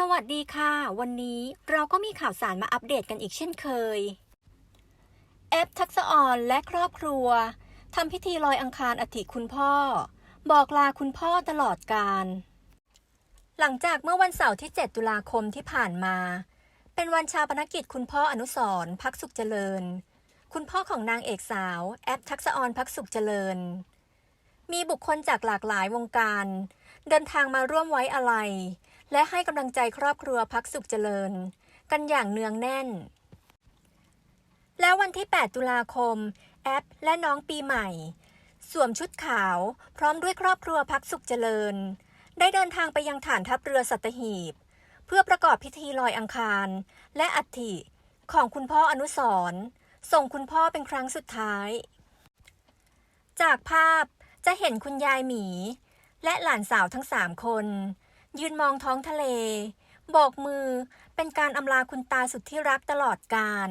สวัสดีค่ะ วันนี้เราก็มีข่าวสารมาอัปเดตกันอีกเช่นเคยแอปทักษออนและครอบครัวทำพิธีลอยอังคารอัฐิคุณพ่อ บอกลาคุณพ่อตลอดการ หลังจากเมื่อวันเสาร์ที่ 7 ตุลาคมที่ผ่านมา เป็นวันชาปนกิจคุณพ่ออนุสรณ์พักสุขเจริญ คุณพ่อของนางเอกสาว แอปทักษออนพักสุขเจริญ มีบุคคลจากหลากหลายวงการ เดินทางมาร่วมไว้อาลัย และให้กำลังใจครอบครัวพักสุขเจริญ กันอย่างเนืองแน่น แล้ววันที่ 8 ตุลาคม แอป และน้องปีใหม่ สวมชุดขาวพร้อมด้วยครอบครัวพักสุขเจริญ ได้เดินทางไปยังฐานทัพเรือสัตหีบ เพื่อประกอบพิธีลอยอังคาร และอัฐิของคุณพ่ออนุสรณ์ส่งคุณพ่อเป็นครั้งสุดท้าย จากภาพจะเห็นคุณยายหมี และหลานสาวทั้งสามคน ยืนมองท้องทะเล โบกมือเป็นการอำลาคุณตาสุดที่รักตลอดกาล